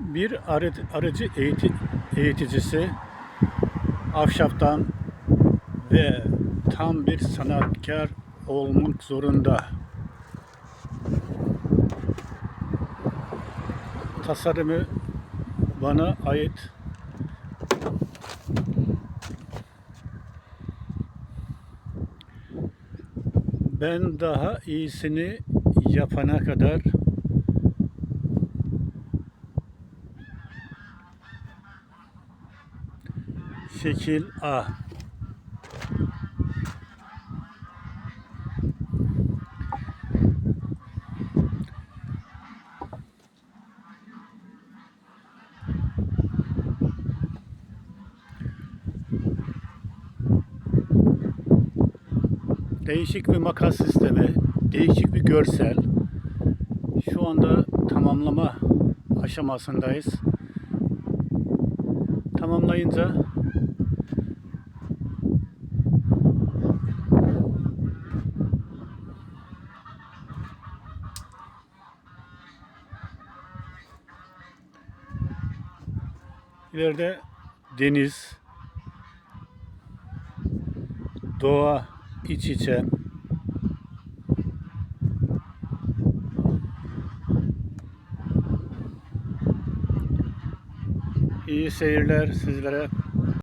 Bir arı- arıcı eğiti- eğiticisi ahşaptan ve tam bir sanatkar olmak zorunda. Tasarımı bana ait. Ben daha iyisini yapana kadar şekil A. Değişik bir makas sistemi, değişik bir görsel. Şu anda tamamlama aşamasındayız. Tamamlayınca ileride deniz, doğa iç içe. İyi seyirler sizlere.